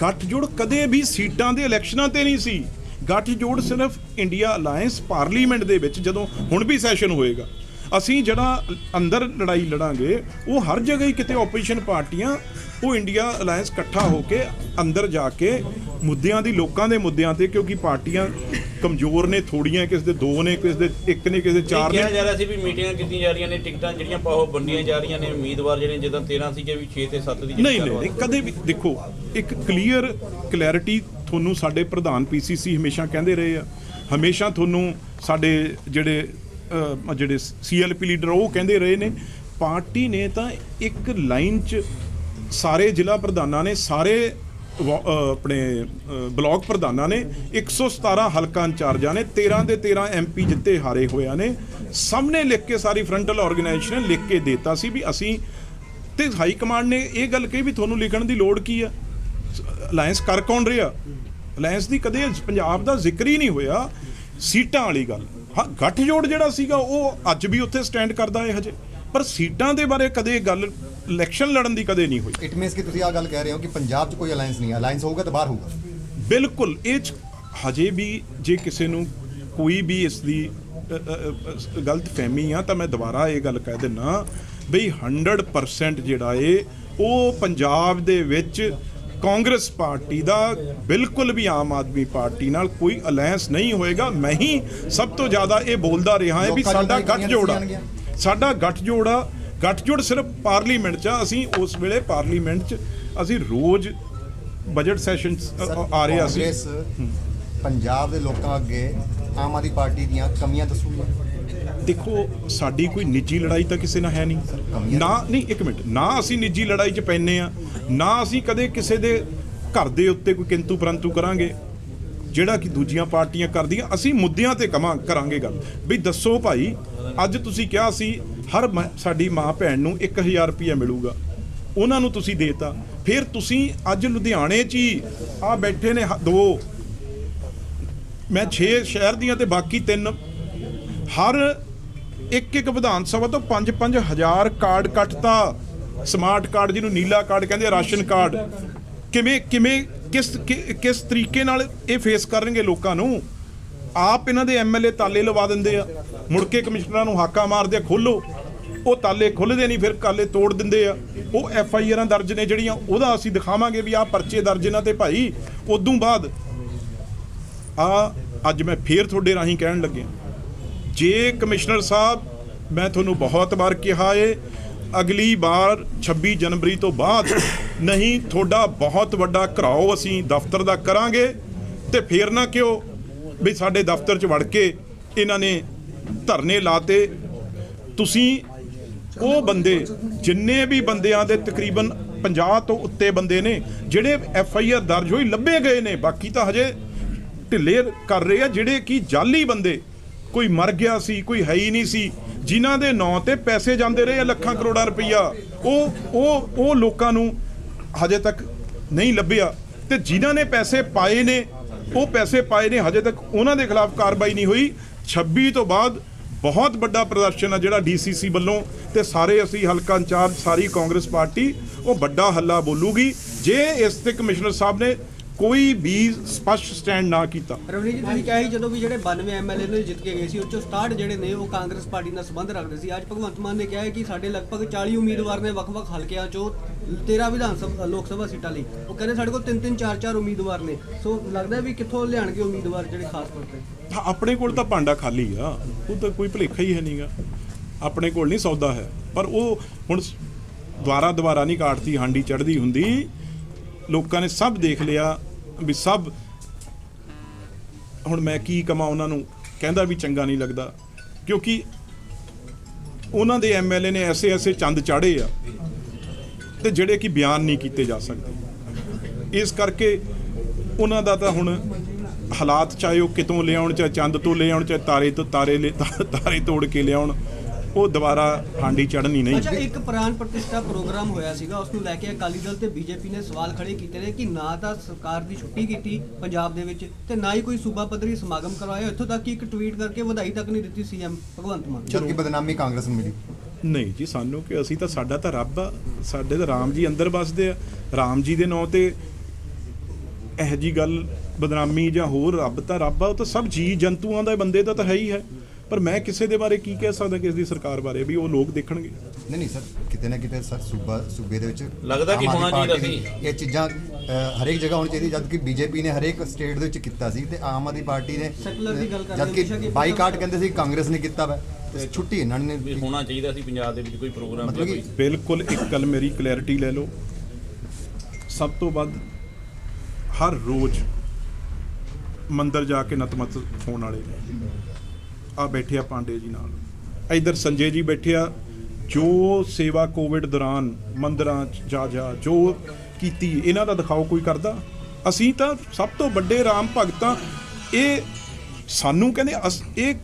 ਗੱਠ ਜੋੜ ਕਦੇ ਵੀ ਸੀਟਾਂ ਦੇ ਇਲੈਕਸ਼ਨਾਂ ਤੇ ਨਹੀਂ ਸੀ। ਗੱਠ ਜੋੜ ਸਿਰਫ ਇੰਡੀਆ ਅਲਾਈਅੰਸ ਪਾਰਲੀਮੈਂਟ ਦੇ ਵਿੱਚ ਜਦੋਂ ਹੁਣ ਵੀ ਸੈਸ਼ਨ ਹੋਏਗਾ। ਅਸੀਂ ਜਿਹੜਾ ਅੰਦਰ ਲੜਾਈ ਲੜਾਂਗੇ ਉਹ ਹਰ ਜਗ੍ਹਾ ਹੀ ਕਿਤੇ ਆਪੋਜੀਸ਼ਨ ਪਾਰਟੀਆਂ ਉਹ ਇੰਡੀਆ ਅਲਾਈਅੰਸ ਇਕੱਠਾ ਹੋ ਕੇ ਅੰਦਰ ਜਾ ਕੇ ਮੁੱਦਿਆਂ ਦੀ ਲੋਕਾਂ ਦੇ ਮੁੱਦਿਆਂ ਤੇ ਕਿਉਂਕਿ ਪਾਰਟੀਆਂ ਕਮਜ਼ੋਰ ਨੇ ਥੋੜੀਆਂ ਕਿਸੇ ਦੇ ਦੋ ਨੇ ਕਿਸੇ ਦੇ ਇੱਕ ਨੇ ਕਿਸੇ ਦੇ ਚਾਰ ਕਿਹਾ ਨੇ ਜਾ ਰਿਹਾ ਸੀ ਵੀ ਮੀਟਿੰਗਾਂ ਕੀਤੀਆਂ ਜਾ ਰਹੀਆਂ ਨੇ ਟਿਕਟਾਂ ਜਿਹੜੀਆਂ ਪਾਓ ਵੰਡੀਆਂ ਜਾ ਰਹੀਆਂ ਨੇ ਉਮੀਦਵਾਰ ਜਿਹੜੇ ਜਿੱਦਾਂ 13 ਸੀਗੇ ਵੀ 6 ਤੇ 7 ਦੀ ਨਹੀਂ ਨਹੀਂ ਕਦੇ ਵੀ ਦੇਖੋ ਇੱਕ ਕਲੀਅਰ ਕਲੈਰਿਟੀ ਤੁਹਾਨੂੰ ਸਾਡੇ ਪ੍ਰਧਾਨ ਪੀਸੀਸੀ ਹਮੇਸ਼ਾ ਕਹਿੰਦੇ ਰਹੇ ਆ। ਹਮੇਸ਼ਾ ਤੁਹਾਨੂੰ ਸਾਡੇ ਜਿਹੜੇ ਜਿਹੜੇ ਸੀਐਲਪੀ ਲੀਡਰ ਉਹ ਕਹਿੰਦੇ ਰਹੇ ਨੇ ਪਾਰਟੀ ਨੇ ਤਾਂ ਇੱਕ ਲਾਈਨ 'ਚ ਸਾਰੇ ਜ਼ਿਲ੍ਹਾ ਪ੍ਰਧਾਨਾਂ ਨੇ ਸਾਰੇ ਆਪਣੇ ਅਹ, ਬਲਾਕ ਪ੍ਰਧਾਨਾਂ ਨੇ 117 ਹਲਕਾ ਇੰਚਾਰਜਾਂ ਨੇ 13 ਦੇ 13 ਐਮਪੀ ਜਿੱਤੇ ਹਾਰੇ ਹੋਇਆ ਨੇ। ਸਭ ਨੇ ਲਿਖ ਕੇ ਸਾਰੀ ਫਰੰਟਲ ਆਰਗੇਨਾਈਜੇਸ਼ਨ ਲਿਖ ਕੇ ਦਿੱਤਾ ਸੀ ਵੀ ਅਸੀਂ ਤੇ ਹਾਈ ਕਮਾਂਡ ਨੇ ਇਹ ਗੱਲ ਕਹੀ ਵੀ ਤੁਹਾਨੂੰ ਲਿਖਣ ਦੀ ਲੋੜ ਕੀ ਆ? ਅਲਾਈਅੰਸ ਕਰ ਕੌਣ ਰਿਹਾ? ਅਲਾਈਅੰਸ ਦੀ ਕਦੇ ਪੰਜਾਬ ਦਾ ਜ਼ਿਕਰ ਹੀ ਨਹੀਂ ਹੋਇਆ। ਸੀਟਾਂ ਵਾਲੀ ਗੱਲ। ਹਾਂ ਗੱਠਜੋੜ ਜਿਹੜਾ ਸੀਗਾ ਉਹ ਅੱਜ ਵੀ ਉੱਥੇ ਸਟੈਂਡ ਕਰਦਾ ਹੈ ਹਜੇ। ਪਰ ਸੀਟਾਂ ਦੇ ਬਾਰੇ ਕਦੇ ਗੱਲ ਇਲੈਕਸ਼ਨ ਲੜਨ ਦੀ ਕਦੇ ਨਹੀਂ ਹੋਈ। ਇਟ ਮੀਨਸ ਕਿ ਤੁਸੀਂ ਆ ਗੱਲ ਕਹਿ ਰਹੇ ਹੋ ਕਿ ਪੰਜਾਬ 'ਚ ਕੋਈ ਅਲਾਈਅੰਸ ਨਹੀਂ ਹੈ। ਅਲਾਈਅੰਸ ਹੋਊਗਾ ਤਾਂ ਬਾਹਰ ਹੋਊਗਾ। ਬਿਲਕੁਲ ਇਹ 'ਚ ਹਜੇ ਵੀ ਜੇ ਕਿਸੇ ਨੂੰ ਕੋਈ ਵੀ ਇਸ ਦੀ ਗਲਤ ਫਹਿਮੀ ਆ ਤਾਂ ਮੈਂ ਦੁਬਾਰਾ ਇਹ ਗੱਲ ਕਹਿ ਦਿੰਨਾ ਬਈ 100% ਜਿਹੜਾ ਏ ਉਹ ਪੰਜਾਬ ਦੇ ਵਿੱਚ ਕਾਂਗਰਸ ਪਾਰਟੀ ਦਾ ਬਿਲਕੁਲ ਵੀ ਆਮ ਆਦਮੀ ਪਾਰਟੀ ਨਾਲ ਕੋਈ ਅਲਾਈਅੰਸ ਨਹੀਂ ਹੋਏਗਾ। ਮੈਂ ਹੀ ਸਭ ਤੋਂ ਜ਼ਿਆਦਾ ਇਹ ਬੋਲਦਾ ਰਿਹਾ ਹਾਂ ਵੀ ਸਾਡਾ ਆ। ਦੱਸੀਆਂ ਸਾਡਾ ਗੱਠਜੋੜ ਆ। ਗੱਠਜੋੜ ਸਿਰਫ ਪਾਰਲੀਮੈਂਟ 'ਚ ਆ। ਅਸੀਂ ਉਸ ਵੇਲੇ ਪਾਰਲੀਮੈਂਟ 'ਚ ਅਸੀਂ ਰੋਜ਼ ਬਜਟ ਸੈਸ਼ਨ ਆ ਰਿਹਾ ਸੀ ਕਾਂਗਰਸ ਪੰਜਾਬ ਦੇ ਲੋਕਾਂ ਅੱਗੇ ਆਮ ਆਦਮੀ ਪਾਰਟੀ ਦੀਆਂ ਕਮੀਆਂ ਦੱਸੂਗੀ ਦੇਖੋ ਸਾਡੀ ਕੋਈ ਨਿੱਜੀ ਲੜਾਈ ਤਾਂ ਕਿਸੇ ਨਾਲ ਹੈ ਨਹੀਂ। ਨਾ ਨਹੀਂ ਇੱਕ ਮਿੰਟ। ਨਾ ਅਸੀਂ ਨਿੱਜੀ ਲੜਾਈ 'ਚ ਪੈਨੇ ਆ ਨਾ ਅਸੀਂ ਕਦੇ ਕਿਸੇ ਦੇ ਘਰ ਦੇ ਉੱਤੇ ਕੋਈ ਕਿੰਤੂ ਪਰੰਤੂ ਕਰਾਂਗੇ। ਜਿਹੜਾ ਕਿ ਦੂਜੀਆਂ ਪਾਰਟੀਆਂ ਕਰਦੀਆਂ, ਅਸੀਂ ਮੁੱਦਿਆਂ ਤੇ ਕਮਾਂ, ਕਰਾਂਗੇ ਗੱਲ। ਵੀ ਦੱਸੋ ਭਾਈ, ਅੱਜ ਤੁਸੀਂ ਕਿਹਾ ਸੀ, ਹਰ ਮ- ਸਾਡੀ ਮਾਂ ਭੈਣ ਨੂੰ 1000 ਰੁਪਇਆ ਮਿਲੂਗਾ। ਉਹਨਾਂ ਨੂੰ ਤੁਸੀਂ ਦੇਤਾ। ਫਿਰ ਤੁਸੀਂ ਅੱਜ ਲੁਧਿਆਣੇ 'ਚ ਹੀ ਆ ਬੈਠੇ ਨੇ ਹ- ਦੋ। ਮੈਂ 6 ਸ਼ਹਿਰ ਦੀਆਂ ਤੇ ਬਾਕੀ ਤਿੰਨ। ਹਰ ਇੱਕ ਇੱਕ ਵਿਧਾਨ ਸਭਾ ਤੋਂ 5-5 ਹਜ਼ਾਰ ਕਾਰਡ ਕੱਟਤਾ। ਸਮਾਰਟ ਕਾਰਡ ਜਿਹਨੂੰ ਨੀਲਾ ਕਾਰਡ ਕਹਿੰਦੇ ਰਾਸ਼ਨ ਕਾਰਡ। ਕਿਵੇਂ ਕਿਵੇਂ ਕਿਸ ਕਿ- ਕਿਸ ਤਰੀਕੇ ਨਾਲ ਇਹ ਫੇਸ ਕਰਨਗੇ ਲੋਕਾਂ ਨੂੰ? ਆਪ ਇਹਨਾਂ ਦੇ ਐਮਐਲਏ ਤਾਲੇ ਲਵਾ ਦਿੰਦੇ ਆ। ਮੁੜ ਕੇ ਕਮਿਸ਼ਨਰਾਂ ਨੂੰ ਹਾਕਾ ਮਾਰਦੇ ਆ, ਖੋਲੋ। ਉਹ ਤਾਲੇ ਖੁੱਲਦੇ ਨਹੀਂ, ਫਿਰ ਕਾਲੇ ਤੋੜ ਦਿੰਦੇ ਆ। ਉਹ ਐਫ ਆਈ ਆਰਾਂ ਦਰਜ ਨੇ ਜਿਹੜੀਆਂ, ਉਹਦਾ ਅਸੀਂ ਦਿਖਾਵਾਂਗੇ ਵੀ ਆਹ ਪਰਚੇ ਦਰਜ ਇਹਨਾਂ ਤੇ ਭਾਈ। ਉਦੋਂ ਬਾਅਦ, ਆ, ਅੱਜ ਮੈਂ ਫੇਰ ਤੁਹਾਡੇ ਰਾਹੀਂ ਕਹਿਣ ਲੱਗਿਆ। ਜੇ ਕਮਿਸ਼ਨਰ ਸਾਹਿਬ, ਮੈਂ ਤੁਹਾਨੂੰ ਬਹੁਤ ਵਾਰ ਕਿਹਾ ਏ, ਅਗਲੀ ਵਾਰ 26 ਜਨਵਰੀ ਤੋਂ ਬਾਅਦ ਨਹੀਂ, ਤੁਹਾਡਾ ਬਹੁਤ ਵੱਡਾ ਘਰਾਓ ਅਸੀਂ ਦਫ਼ਤਰ ਦਾ ਕਰਾਂਗੇ ਤੇ ਫੇਰ ਨਾ ਕਿਉਂ ਵੀ ਸਾਡੇ ਦਫ਼ਤਰ 'ਚ ਵੜ ਕੇ ਇਹਨਾਂ ਨੇ ਧਰਨੇ ਲਾਤੇ। ਤੁਸੀਂ ਉਹ ਬੰਦੇ, ਜਿੰਨੇ ਵੀ ਬੰਦਿਆਂ ਦੇ ਤਕਰੀਬਨ 50 ਤੋਂ ਉੱਤੇ ਬੰਦੇ ਨੇ, ਜਿਹੜੇ ਐਫ ਆਈ ਆਰ ਦਰਜ ਹੋਈ ਲੱਭੇ ਗਏ ਨੇ, ਬਾਕੀ ਤਾਂ ਹਜੇ ਢਿੱਲੇ ਕਰ ਰਹੇ ਆ, ਜਿਹੜੇ ਕਿ ਜਾਲੀ ਬੰਦੇ, ਕੋਈ ਮਰ ਗਿਆ ਸੀ, ਕੋਈ ਹੈ ਹੀ ਨਹੀਂ ਸੀ, ਜਿਨ੍ਹਾਂ ਦੇ ਨਾਂ ਤੇ ਪੈਸੇ ਜਾਂਦੇ ਰਹੇ ਆ ਲੱਖਾਂ ਕਰੋੜਾਂ ਰੁਪਈਆ। ਉਹ ਉਹ ਉਹ ਲੋਕਾਂ ਨੂੰ ਹਜੇ ਤੱਕ ਨਹੀਂ ਲੱਭਿਆ ਤੇ ਜਿਨ੍ਹਾਂ ਨੇ ਪੈਸੇ ਪਾਏ ਨੇ, ਉਹ ਪੈਸੇ ਪਾਏ ਨੇ, ਹਜੇ ਤੱਕ ਉਹਨਾਂ ਦੇ ਖਿਲਾਫ ਕਾਰਵਾਈ ਨਹੀਂ ਹੋਈ। 26 ਤੋਂ ਬਾਅਦ ਬਹੁਤ ਵੱਡਾ ਪ੍ਰਦਰਸ਼ਨ ਆ ਜਿਹੜਾ ਡੀਸੀਸੀ ਵੱਲੋਂ ਤੇ ਸਾਰੇ ਅਸੀਂ ਹਲਕਾ ਇੰਚਾਰਜ, ਸਾਰੀ ਕਾਂਗਰਸ ਪਾਰਟੀ, ਉਹ ਵੱਡਾ ਹੱਲਾ ਬੋਲੂਗੀ। ਜੇ ਇਸ ਤੇ ਕਮਿਸ਼ਨਰ ਸਾਹਿਬ ਨੇ ਕੋਈ ਵੀ ਸਪਸ਼ਟ ਸਟੈਂਡ ਨਾ ਕੀਤਾ। ਰਵਨੀਤ ਜੀ ਤੁਸੀਂ ਕਿਹਾ ਸੀ ਜਦੋਂ ਵੀ ਜਿਹੜੇ 92 ਐਮਐਲਏ ਨੇ ਜਿੱਤ ਕੇ ਗਏ ਸੀ ਉਹ ਚੋਂ 67 ਜਿਹੜੇ ਨੇ ਉਹ ਕਾਂਗਰਸ ਪਾਰਟੀ ਨਾਲ ਸੰਬੰਧ ਰੱਖਦੇ ਸੀ। ਅੱਜ ਭਗਵੰਤ ਮਾਨ ਨੇ ਕਿਹਾ ਹੈ ਕਿ ਸਾਡੇ ਲਗਭਗ 40 ਉਮੀਦਵਾਰ ਨੇ ਵੱਖ-ਵੱਖ ਹਲਕਿਆਂ ਚੋਂ 13 ਵਿਧਾਨ ਸਭਾ ਲੋਕ ਸਭਾ ਸੀਟਾਂ ਲਈ। ਉਹ ਕਹਿੰਦੇ ਸਾਡੇ ਕੋਲ 3-3 4-4 ਉਮੀਦਵਾਰ ਨੇ। ਸੋ ਲੱਗਦਾ ਵੀ ਕਿੱਥੋਂ ਲਿਆਣਗੇ ਉਮੀਦਵਾਰ ਜਿਹੜੇ ਖਾਸ ਤੌਰ ਤੇ? ਹਾਂ, ਆਪਣੇ ਕੋਲ ਤਾਂ ਭਾਂਡਾ ਖਾਲੀ ਆ। ਉਹ ਤਾਂ ਕੋਈ ਭੁਲੇਖਾ ਹੀ ਹੈ ਨਹੀਂਗਾ ਆਪਣੇ ਕੋਲ ਨਹੀਂ ਸੌਦਾ ਹੈ। ਪਰ ਉਹ ਹੁਣ ਦੁਬਾਰਾ ਦੁਬਾਰਾ ਨਹੀਂ ਕਾਟਦੀ ਹਾਂਡੀ ਚੜਦੀ ਹੁੰਦੀ। ਲੋਕਾਂ ਨੇ ਸਭ ਦੇਖ ਲਿਆ। ਵੀ ਸਭ ਹੁਣ ਮੈਂ ਕੀ ਕਮਾਂ ਉਹਨਾਂ ਨੂੰ, ਕਹਿੰਦਾ ਵੀ ਚੰਗਾ ਨਹੀਂ ਲੱਗਦਾ। ਕਿਉਂਕਿ ਉਹਨਾਂ ਦੇ ਐਮਐਲਏ ਨੇ ਐਸੇ ਐਸੇ ਚੰਦ ਚਾੜੇ ਆ ਤੇ ਜਿਹੜੇ ਕਿ ਬਿਆਨ ਨਹੀਂ ਕੀਤੇ ਜਾ ਸਕਦੇ। ਇਸ ਕਰਕੇ ਉਹਨਾਂ ਦਾ ਤਾਂ ਹੁਣ ਹਾਲਾਤ ਚਾਹੇ ਉਹ ਕਿਤੋਂ ਲਿਆਉਣ, ਚਾਹੇ ਚੰਦ ਤੋਂ ਲਿਆਉਣ, ਚਾਹੇ ਤਾਰੇ ਤੋਂ, ਤਾਰੇ ਲੈ ਤਾ- ਤਾਰੇ ਤੋੜ ਕੇ ਲਿਆਉਣ ਉਹ ਦੁਬਾਰਾ ਹਾਂਡੀ ਚੜਨੀ ਨਹੀਂ। ਅੱਛਾ ਇੱਕ ਪ੍ਰਾਨ ਪ੍ਰਤਿਸ਼ਠਾ ਪ੍ਰੋਗਰਾਮ ਹੋਇਆ ਸੀਗਾ ਉਸ ਨੂੰ ਲੈ ਕੇ ਅਕਾਲੀ ਦਲ ਤੇ ਬੀਜੇਪੀ ਨੇ ਸਵਾਲ ਖੜੇ ਕੀਤੇ ਨੇ ਕਿ ਨਾ ਤਾਂ ਸਰਕਾਰ ਦੀ ਛੁੱਟੀ ਕੀਤੀ ਪੰਜਾਬ ਦੇ ਵਿੱਚ ਤੇ ਨਾ ਹੀ ਕੋਈ ਸੂਬਾ ਪੱਧਰੀ ਸਮਾਗਮ ਕਰਵਾਇਆ। ਇੱਥੋਂ ਤੱਕ ਕਿ ਇੱਕ ਟਵੀਟ ਕਰਕੇ ਵਧਾਈ ਤੱਕ ਨਹੀਂ ਦਿੱਤੀ ਸੀਐਮ ਭਗਵੰਤ ਮਾਨ ਜਦਕਿ ਬਦਨਾਮੀ ਕਾਂਗਰਸ ਨੂੰ ਮਿਲੀ। ਨਹੀਂ ਜੀ ਸਾਨੂੰ ਕਿ ਅਸੀਂ ਤਾਂ ਸਾਡਾ ਤਾਂ ਰੱਬ ਆ ਸਾਡੇ ਤਾਂ ਰਾਮ ਜੀ ਅੰਦਰ ਵੱਸਦੇ ਆ। ਰਾਮ ਜੀ ਦੇ ਨਾਂ ਤੇ ਇਹ ਜੀ ਗੱਲ ਬਦਨਾਮੀ ਜਾਂ ਹੋਰ ਰੱਬ ਤਾਂ ਰੱਬ ਆ ਉਹ ਤਾਂ ਸਭ ਜੀ ਜੰਤੂਆਂ ਦਾ ਬੰਦੇ ਦਾ ਤਾਂ ਹੈ ਹੀ ਹੈ। ਪਰ ਮੈਂ ਕਿਸੇ ਦੇ ਬਾਰੇ ਕੀ ਕਹਿ ਸਕਦਾ ਕਿਸ ਦੀ ਸਰਕਾਰ ਬਾਰੇ ਵੀ ਉਹ ਲੋਕ ਦੇਖਣਗੇ? ਨਹੀਂ ਨਹੀਂ ਸਰ ਕਿਤੇ ਨਾ ਕਿਤੇ ਸਰ ਸੂਬਾ ਸੂਬੇ ਦੇ ਵਿੱਚ ਲੱਗਦਾ ਕਿ ਹੋਣਾ ਚਾਹੀਦਾ ਦੀ ਇਹ ਚੀਜ਼ਾਂ ਹਰੇਕ ਜਗ੍ਹਾ ਹੋਣੀ ਚਾਹੀਦੀ ਜਦ ਕਿ ਬੀਜੇਪੀ ਨੇ ਹਰੇਕ ਸਟੇਟ ਦੇ ਵਿੱਚ ਕੀਤਾ ਸੀ ਤੇ ਆਮ ਆਦਮੀ ਪਾਰਟੀ ਨੇ ਜਦ ਕਿ ਬਾਈਕਾਟ ਕਹਿੰਦੇ ਸੀ ਕਾਂਗਰਸ ਨੇ ਕੀਤਾ ਵਾ ਤੇ ਛੁੱਟੀ ਇਹਨਾਂ ਨੇ ਵੀ ਹੋਣਾ ਚਾਹੀਦਾ ਸੀ ਪੰਜਾਬ ਦੇ ਵਿੱਚ ਕੋਈ ਪ੍ਰੋਗਰਾਮ ਬਿਲਕੁਲ ਇੱਕ ਗੱਲ ਮੇਰੀ ਕਲੈਰਿਟੀ ਲੈ ਲਓ। ਸਭ ਤੋਂ ਵੱਧ ਹਰ ਰੋਜ਼ ਮੰਦਰ ਜਾ ਕੇ ਨਤਮਤ ਹੋਣ ਵਾਲੇ ਆ ਬੈਠੇ ਆ ਪਾਂਡੇ ਜੀ ਨਾਲ। ਇਧਰ ਸੰਜੇ ਜੀ ਬੈਠੇ ਆ, ਜੋ ਸੇਵਾ ਕੋਵਿਡ ਦੌਰਾਨ ਮੰਦਰਾਂ 'ਚ ਜਾ ਜਾ, ਜੋ ਕੀਤੀ, ਇਹਨਾਂ ਦਾ ਦਿਖਾਓ ਕੋਈ ਕਰਦਾ? ਅਸੀਂ ਤਾਂ ਸਭ ਤੋਂ ਵੱਡੇ ਰਾਮ ਭਗਤਾਂ, ਇਹ ਸਾਨੂੰ ਕਹਿੰਦੇ ਅਸ- ਇਹ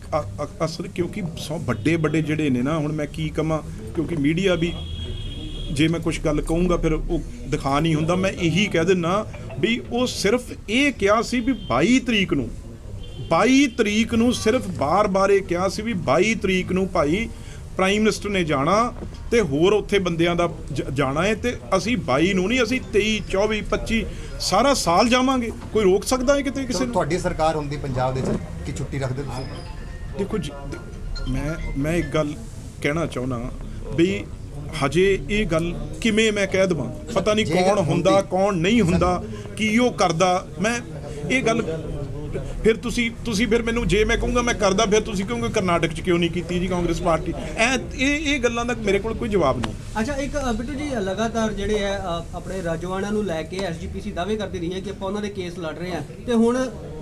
ਅਸਰ ਕਿਉਂਕਿ ਸੌ ਵੱਡੇ ਵੱਡੇ ਜਿਹੜੇ ਨੇ ਨਾ, ਹੁਣ ਮੈਂ ਕੀ ਕਹਾਂ ਕਿਉਂਕਿ ਮੀਡੀਆ ਵੀ, ਜੇ ਮੈਂ ਕੁਝ ਗੱਲ ਕਹੂੰਗਾ ਫਿਰ ਉਹ ਦਿਖਾ ਨਹੀਂ ਹੁੰਦਾ। ਮੈਂ ਇਹੀ ਕਹਿ ਦਿੰਨਾ ਵੀ ਉਹ ਸਿਰਫ ਇਹ ਕਿਹਾ ਸੀ ਵੀ 22 ਤਰੀਕ ਨੂੰ 22 ਤਰੀਕ ਨੂੰ ਸਿਰਫ ਬਾਰ-ਬਾਰ ਇਹ ਕਿਹਾ ਸੀ ਵੀ 22 ਤਰੀਕ ਨੂੰ ਭਾਈ ਪ੍ਰਾਈਮ ਮਿਨਿਸਟਰ ਨੇ ਜਾਣਾ ਤੇ ਹੋਰ ਉੱਥੇ ਬੰਦਿਆਂ ਦਾ ਜਾਣਾ ਹੈ ਤੇ ਅਸੀਂ 22 ਨੂੰ ਨਹੀਂ ਅਸੀਂ 23 24 25 ਸਾਰਾ ਸਾਲ ਜਾਵਾਂਗੇ। ਕੋਈ ਰੋਕ ਸਕਦਾ ਹੈ ਕਿਤੇ ਕਿਸੇ ਨੂੰ? ਤੁਹਾਡੀ ਸਰਕਾਰ ਹੁੰਦੀ ਪੰਜਾਬ ਦੇ ਵਿੱਚ ਕੀ ਛੁੱਟੀ ਰੱਖਦੇ ਤੁਸੀਂ? ਦੇਖੋ ਜੀ ਮੈਂ ਮੈਂ ਇੱਕ ਗੱਲ ਕਹਿਣਾ ਚਾਹੁੰਦਾ ਵੀ ਹਜੇ ਇਹ ਗੱਲ ਕਿਵੇਂ ਮੈਂ ਕਹਿ ਦਵਾਂ? ਪਤਾ ਨਹੀਂ ਕੌਣ ਹੁੰਦਾ ਕੌਣ ਨਹੀਂ ਹੁੰਦਾ ਕੀ ਉਹ ਕਰਦਾ? ਮੈਂ ਇਹ ਗੱਲ ਫਿਰ ਤੁਸੀਂ ਤੁਸੀਂ ਫਿਰ ਮੈਨੂੰ ਜੇ ਮੈਂ ਕਹੂੰਗਾ ਮੈਂ ਕਰਦਾ ਫਿਰ ਤੁਸੀਂ ਕਹੋਗੇ ਕਰਨਾਟਕ 'ਚ ਕਿਉਂ ਨਹੀਂ ਕੀਤੀ ਜੀ ਕਾਂਗਰਸ ਪਾਰਟੀ? ਐ ਇਹ ਇਹ ਗੱਲਾਂ ਦਾ ਮੇਰੇ ਕੋਲ ਕੋਈ ਜਵਾਬ ਨਹੀਂ। ਅੱਛਾ ਇੱਕ ਬਿੱਟੂ ਜੀ ਲਗਾਤਾਰ ਜਿਹੜੇ ਹੈ ਆਪਣੇ ਰਾਜਵਾਨਾ ਨੂੰ ਲੈ ਕੇ ਐਸਜੀਪੀਸੀ ਦਾਅਵੇ ਕਰਦੀ ਰਹੀ ਹੈ ਕਿ ਆਪਾਂ ਉਹਨਾਂ ਦੇ ਕੇਸ ਲੜ ਰਹੇ ਹਾਂ ਤੇ ਹੁਣ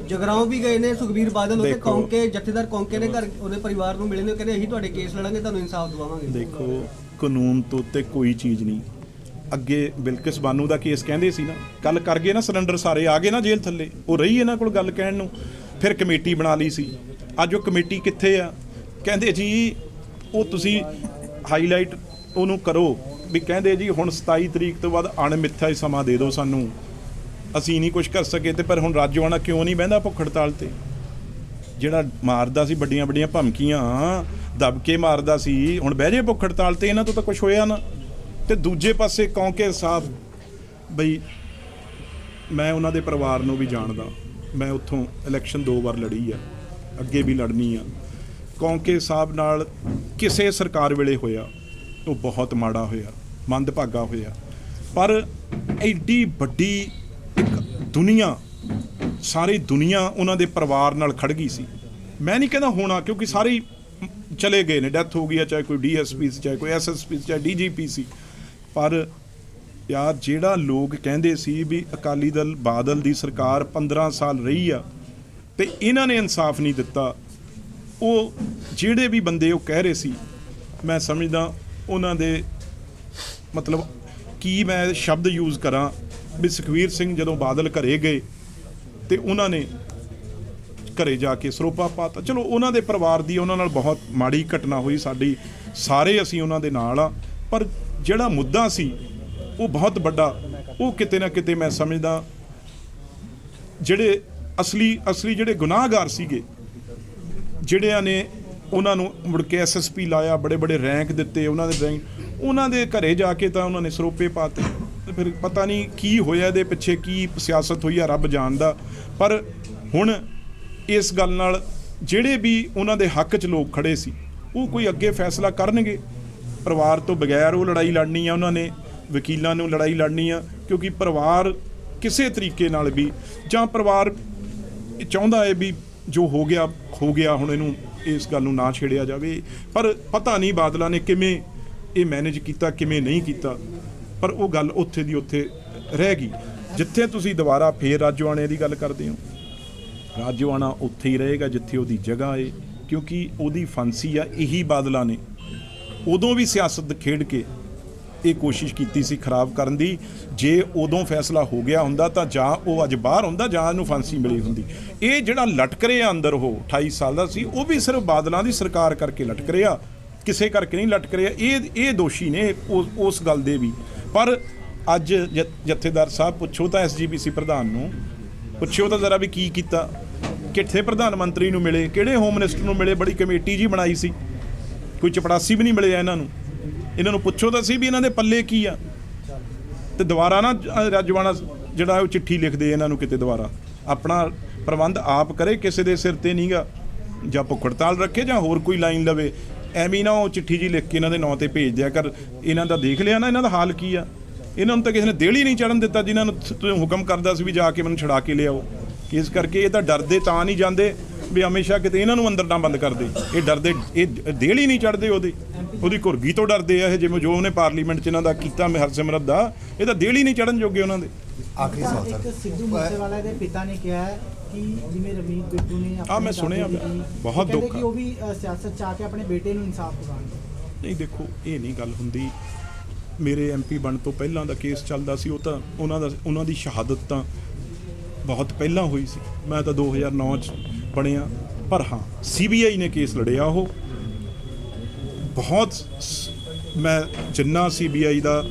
ਜਗਰਾਉਂ ਵੀ ਗਏ ਨੇ ਸੁਖਬੀਰ ਬਾਦਲ ਉੱਤੇ ਦੇਖੋ। ਕੌਂਕੇ ਜਥੇਦਾਰ ਕੌਂਕੇ ਦੇ ਘਰ ਉਹਦੇ ਪਰਿਵਾਰ ਨੂੰ ਮਿਲੇ ਨੇ ਕਹਿੰਦੇ ਅਸੀਂ ਤੁਹਾਡੇ ਕੇਸ ਲੜਾਂਗੇ ਤੁਹਾਨੂੰ ਇਨਸਾਫ ਦਿਵਾਵਾਂਗੇ। ਦੇਖੋ ਕਾਨੂੰਨ ਤੋਂ ਉੱਤੇ ਕੋਈ ਚੀਜ਼ ਨਹੀਂ। ਅੱਗੇ ਬਿਲਕਿਸ ਬਾਨੂ ਦਾ ਕੇਸ ਕਹਿੰਦੇ ਸੀ ਨਾ ਕੱਲ ਕਰ ਗਏ ਨਾ ਸਿਲੰਡਰ ਸਾਰੇ, ਆ ਗਏ ਨਾ ਜੇਲ੍ਹ ਥੱਲੇ। ਉਹ ਰਹੀ ਇਹਨਾਂ ਕੋਲ ਗੱਲ ਕਹਿਣ ਨੂੰ, ਫਿਰ ਕਮੇਟੀ ਬਣਾ ਲਈ ਸੀ। ਅੱਜ ਉਹ ਕਮੇਟੀ ਕਿੱਥੇ ਆ? ਕਹਿੰਦੇ ਜੀ, ਉਹ ਤੁਸੀਂ ਹਾਈਲਾਈਟ ਉਹਨੂੰ ਕਰੋ ਵੀ ਕਹਿੰਦੇ ਜੀ, ਹੁਣ 27 ਤਰੀਕ ਤੋਂ ਬਾਅਦ ਅਣਮਿੱਥਾ ਹੀ ਸਮਾਂ ਦੇ ਦਿਓ ਸਾਨੂੰ। ਅਸੀਂ ਨਹੀਂ ਕੁਝ ਕਰ ਸਕੇ ਤੇ ਪਰ ਹੁਣ ਰਾਜਵਾਨਾ ਕਿਉਂ ਨਹੀਂ ਬਹਿੰਦਾ ਭੁੱਖ ਹੜਤਾਲ ਤੇ? ਜਿਹੜਾ ਮਾਰਦਾ ਸੀ ਵੱਡੀਆਂ ਵੱਡੀਆਂ ਧਮਕੀਆਂ ਦਬ ਕੇ ਮਾਰਦਾ ਸੀ, ਹੁਣ ਬਹਿ ਜੇ ਭੁੱਖ ਹੜਤਾਲ ਤੇ, ਇਹਨਾਂ ਤੋਂ ਤਾਂ ਕੁਝ ਹੋਇਆ ਨਾ। ਤੇ ਦੂਜੇ ਪਾਸੇ ਕੌਂਕੇ ਸਾਹਿਬ, ਬਈ ਮੈਂ ਉਹਨਾਂ ਦੇ ਪਰਿਵਾਰ ਨੂੰ ਵੀ ਜਾਣਦਾ। ਮੈਂ ਉੱਥੋਂ ਇਲੈਕਸ਼ਨ ਦੋ ਵਾਰ ਲੜੀ ਆ, ਅੱਗੇ ਵੀ ਲੜਨੀ ਆ। ਕੌਂਕੇ ਸਾਹਿਬ ਨਾਲ ਕਿਸੇ ਸਰਕਾਰ ਵੇਲੇ ਹੋਇਆ, ਉਹ ਬਹੁਤ ਮਾੜਾ ਹੋਇਆ, ਮੰਦਭਾਗਾ ਹੋਇਆ। ਪਰ ਐਡੀ ਵੱਡੀ ਇੱਕ ਦੁਨੀਆ, ਸਾਰੀ ਦੁਨੀਆ ਉਹਨਾਂ ਦੇ ਪਰਿਵਾਰ ਨਾਲ ਖੜ ਗਈ ਸੀ। ਮੈਂ ਨਹੀਂ ਕਹਿੰਦਾ ਹੋਣਾ, ਕਿਉਂਕਿ ਸਾਰੇ ਚਲੇ ਗਏ ਨੇ। ਡੈਥ ਹੋ ਗਈ ਆ, ਚਾਹੇ ਕੋਈ ਡੀਐਸਪੀ ਸੀ, ਚਾਹੇ ਕੋਈ ਐਸਐਸਪੀ ਸੀ, ਚਾਹੇ ਡੀਜੀਪੀ ਸੀ। ਪਰ ਯਾਰ ਜਿਹੜਾ ਲੋਕ ਕਹਿੰਦੇ ਸੀ ਵੀ ਅਕਾਲੀ ਦਲ ਬਾਦਲ ਦੀ ਸਰਕਾਰ 15 ਸਾਲ ਰਹੀ ਆ ਤੇ ਇਹਨਾਂ ਨੇ ਇਨਸਾਫ ਨਹੀਂ ਦਿੱਤਾ, ਉਹ ਜਿਹੜੇ ਵੀ ਬੰਦੇ ਉਹ ਕਹਿ ਰਹੇ ਸੀ, ਮੈਂ ਸਮਝਦਾ ਉਹਨਾਂ ਦੇ ਮਤਲਬ ਕੀ ਮੈਂ ਸ਼ਬਦ ਯੂਜ਼ ਕਰਾਂ ਵੀ ਸੁਖਵੀਰ ਸਿੰਘ ਜਦੋਂ ਬਾਦਲ ਘਰੇ ਗਏ ਤੇ ਉਹਨਾਂ ਨੇ ਘਰੇ ਜਾ ਕੇ ਸਰੋਪਾ ਪਾਤਾ। ਚਲੋ ਉਹਨਾਂ ਦੇ ਪਰਿਵਾਰ ਦੀ ਉਹਨਾਂ ਨਾਲ ਬਹੁਤ ਮਾੜੀ ਘਟਨਾ ਹੋਈ, ਸਾਡੀ ਸਾਰੇ ਅਸੀਂ ਉਹਨਾਂ ਦੇ ਨਾਲ ਆ, ਪਰ ਜਿਹੜਾ ਮੁੱਦਾ ਸੀ, ਉਹ ਬਹੁਤ ਵੱਡਾ। ਉਹ ਕਿਤੇ ਨਾ ਕਿਤੇ ਮੈਂ ਸਮਝਦਾ, ਜਿਹੜੇ ਅਸਲੀ ਅਸਲੀ ਜਿਹੜੇ ਗੁਨਾਹਗਾਰ ਸੀਗੇ, ਜਿਹੜਿਆਂ ਨੇ ਉਹਨਾਂ ਨੂੰ ਮੁੜ ਕੇ ਐਸਐਸਪੀ ਲਾਇਆ, ਬੜੇ ਬੜੇ ਰੈਂਕ ਦਿੱਤੇ ਉਹਨਾਂ ਦੇ ਰੈਂਕ ਉਹਨਾਂ ਦੇ ਘਰੇ ਜਾ ਕੇ ਤਾਂ ਉਹਨਾਂ ਨੇ ਸਰੋਪੇ ਪਾਤੇ। ਤੇ ਫਿਰ ਪਤਾ ਨਹੀਂ ਕੀ ਹੋਇਆ ਇਹਦੇ ਪਿੱਛੇ, ਕੀ ਸਿਆਸਤ ਹੋਈ ਆ ਰੱਬ ਜਾਣਦਾ ਪਰ ਹੁਣ ਇਸ ਗੱਲ ਨਾਲ ਜਿਹੜੇ ਵੀ ਉਹਨਾਂ ਦੇ ਹੱਕ 'ਚ ਲੋਕ ਖੜੇ ਸੀ, ਉਹ ਕੋਈ ਅੱਗੇ ਫੈਸਲਾ ਕਰਨਗੇ। ਪਰਿਵਾਰ ਤੋਂ ਬਗੈਰ ਉਹ ਲੜਾਈ ਲੜਨੀ ਆ ਉਹਨਾਂ ਨੇ, ਵਕੀਲਾਂ ਨੂੰ ਲੜਾਈ ਲੜਨੀ ਆ, ਕਿਉਂਕਿ ਪਰਿਵਾਰ ਕਿਸੇ ਤਰੀਕੇ ਨਾਲ ਵੀ ਜਾਂ ਪਰਿਵਾਰ ਇਹ ਚਾਹੁੰਦਾ ਹੈ ਵੀ ਜੋ ਹੋ ਗਿਆ ਹੋ ਗਿਆ, ਹੁਣ ਇਹਨੂੰ ਇਸ ਗੱਲ ਨੂੰ ਨਾ ਛੇੜਿਆ ਜਾਵੇ। ਪਰ ਪਤਾ ਨਹੀਂ ਬਾਦਲਾਂ ਨੇ ਕਿਵੇਂ ਇਹ ਮੈਨੇਜ ਕੀਤਾ, ਕਿਵੇਂ ਨਹੀਂ ਕੀਤਾ। ਪਰ ਉਹ ਗੱਲ ਉੱਥੇ ਦੀ ਉੱਥੇ ਰਹਿ ਗਈ। ਜਿੱਥੇ ਤੁਸੀਂ ਦੁਬਾਰਾ ਫੇਰ ਰਾਜਵਾਨੇ ਦੀ ਗੱਲ ਕਰਦੇ ਹੋ। ਰਾਜਵਾਨਾ ਉੱਥੇ ਹੀ ਰਹੇਗਾ ਜਿੱਥੇ ਉਹਦੀ ਜਗ੍ਹਾ ਏ ਕਿਉਂਕਿ ਉਹਦੀ ਫਾਂਸੀ ਆ, ਇਹੀ ਬਾਦਲਾਂ ਨੇ। ਉਦੋਂ ਵੀ ਸਿਆਸਤ ਖੇਡ ਕੇ ਇਹ ਕੋਸ਼ਿਸ਼ ਕੀਤੀ ਸੀ ਖਰਾਬ ਕਰਨ ਦੀ। ਜੇ ਉਦੋਂ ਫੈਸਲਾ ਹੋ ਗਿਆ ਹੁੰਦਾ ਤਾਂ ਜਾਂ ਉਹ ਅੱਜ ਬਾਹਰ ਹੁੰਦਾ ਜਾਂ ਇਹਨੂੰ ਫਾਂਸੀ ਮਿਲੀ ਹੁੰਦੀ। ਇਹ ਜਿਹੜਾ ਲਟਕ ਰਿਹਾ ਅੰਦਰ ਉਹ 28 ਸਾਲ ਦਾ ਸੀ, ਉਹ ਵੀ ਸਿਰਫ ਬਾਦਲਾਂ ਦੀ ਸਰਕਾਰ ਕਰਕੇ ਲਟਕ ਰਿਹਾ, ਕਿਸੇ ਕਰਕੇ ਨਹੀਂ ਲਟਕ ਰਿਹਾ। ਇਹ ਇਹ ਦੋਸ਼ੀ ਨੇ ਉਸ ਉਸ ਗੱਲ ਦੇ ਵੀ। ਪਰ ਅੱਜ ਜ- ਜਥੇਦਾਰ ਸਾਹਿਬ, ਪੁੱਛੋ ਤਾਂ ਐਸਜੀਪੀਸੀ ਪ੍ਰਧਾਨ ਨੂੰ, ਪੁੱਛਿਓ ਤਾਂ ਜ਼ਰਾ ਵੀ ਕੀ ਕੀਤਾ। ਕਿੱਥੇ ਪ੍ਰਧਾਨ ਮੰਤਰੀ ਨੂੰ ਮਿਲੇ, ਕਿਹੜੇ ਹੋਮ ਮਿਨਿਸਟਰ ਨੂੰ ਮਿਲੇ, ਬੜੀ ਕਮੇਟੀ ਜੀ ਬਣਾਈ ਸੀ। ਕੋਈ ਚਪੜਾਸੀ ਵੀ ਨਹੀਂ ਮਿਲਿਆ ਇਹਨਾਂ ਨੂੰ। ਇਹਨਾਂ ਨੂੰ ਪੁੱਛੋ ਤਾਂ ਸੀ ਵੀ ਇਹਨਾਂ ਦੇ ਪੱਲੇ ਕੀ ਆ। ਤੇ ਦੁਬਾਰਾ ਨਾ ਅ, ਰਾਜਵਾਨਾ ਜਿਹੜਾ ਉਹ ਚਿੱਠੀ ਲਿਖਦੇ ਇਹਨਾਂ ਨੂੰ ਕਿਤੇ ਦੁਬਾਰਾ। ਆਪਣਾ ਪ੍ਰਬੰਧ ਆਪ ਕਰੇ ਕਿਸੇ ਦੇ ਸਿਰ ਤੇ ਨਹੀਂਗਾ। ਜਾਂ ਭੁੱਖ ਹੜਤਾਲ ਰੱਖੇ ਜਾਂ ਹੋਰ ਕੋਈ ਲਾਈਨ ਲਵੇ। ਐਵੇਂ ਨਾ ਉਹ ਚਿੱਠੀ ਜੀ ਲਿਖ ਕੇ ਇਹਨਾਂ ਦੇ ਨਾਂ ਤੇ ਭੇਜ ਦਿਆ ਕਰ। ਇਹਨਾਂ ਦਾ ਦੇਖ ਲਿਆ ਨਾ ਇਹਨਾਂ ਦਾ ਹਾਲ ਕੀ ਆ। ਇਹਨਾਂ ਨੂੰ ਤਾਂ ਕਿਸੇ ਨੇ ਦੇਲੀ ਨਹੀਂ ਚੜਨ ਦਿੱਤਾ ਜਿਨ੍ਹਾਂ ਨੂੰ ਹੁਕਮ ਕਰਦਾ ਸੀ ਵੀ ਜਾ ਕੇ ਮੈਨੂੰ ਛੜਾ ਕੇ ਲਿਆਓ। ਇਸ ਕਰਕੇ ਇਹ ਤਾਂ ਡਰਦੇ ਤਾਂ ਨਹੀਂ ਜਾਂਦੇ। ਵੀ ਹਮੇਸ਼ਾ ਕਿਤੇ ਇਹਨਾਂ ਨੂੰ ਅੰਦਰ ਨਾ ਬੰਦ ਕਰਦੇ ਇਹ ਡਰਦੇ ਇਹ ਦੇਲ ਹੀ ਨਹੀਂ ਚੜਦੇ ਉਹਦੇ। ਉਹਦੀ ਘੁਰਗੀ ਤੋਂ ਡਰਦੇ ਆ ਇਹ ਜਿਵੇਂ ਜੋ ਉਹਨੇ ਪਾਰਲੀਮੈਂਟ 'ਚ ਇਹਨਾਂ ਦਾ ਕੀਤਾ ਹਰਸਿਮਰਤ ਦਾ ਇਹ ਤਾਂ ਦੇਲ ਹੀ ਨਹੀਂ ਚੜਨ ਜੋਗੇ ਉਹਨਾਂ ਦੇ। ਆਖਰੀ ਸਵਾਲ ਇੱਕ ਸਰ ਸਿੱਧੂ ਮੂਸੇਵਾਲਾ ਦੇ ਪਿਤਾ ਨੇ ਕਿਹਾ ਹੈ ਕਿ ਜਿਵੇਂ ਰਵਨੀਤ ਬਿੱਟੂ ਨੇ ਆਹ ਮੈਂ ਸੁਣਿਆ ਦਾਦੀ ਦੀ- ਬਹੁਤ ਕਹਿੰਦੇ ਦੁੱਖ ਕਿ ਆ। ਉਹ ਵੀ ਅ, ਸਿਆਸਤ ਚ ਆ ਕੇ ਆਪਣੇ ਬੇਟੇ ਨੂੰ ਇਨਸਾਫ ਦਿਵਾਉਣਗੇ ਨਹੀਂ ਦੇਖੋ ਇਹ ਨਹੀਂ ਗੱਲ ਹੁੰਦੀ। ਮੇਰੇ ਐਮਪੀ ਬਣ ਤੋਂ ਪਹਿਲਾਂ ਦਾ ਕੇਸ ਚੱਲਦਾ ਸੀ ਉਹ ਤਾਂ ਉਹਨਾਂ ਦਾ ਉਹਨਾਂ ਦੀ ਸ਼ਹਾਦਤ ਤਾਂ ਬਹੁਤ ਪਹਿਲਾਂ ਹੋਈ ਸੀ। ਮੈਂ ਤਾਂ 2009 ਚ ਬਣਿਆ ਪਰ ਹਾਂ ਸੀਬੀਆਈ ਨੇ ਕੇਸ ਲੜਿਆ ਉਹ। ਬਹੁਤ ਮੈਂ ਜਿੰਨਾ ਸੀਬੀਆਈ ਦਾ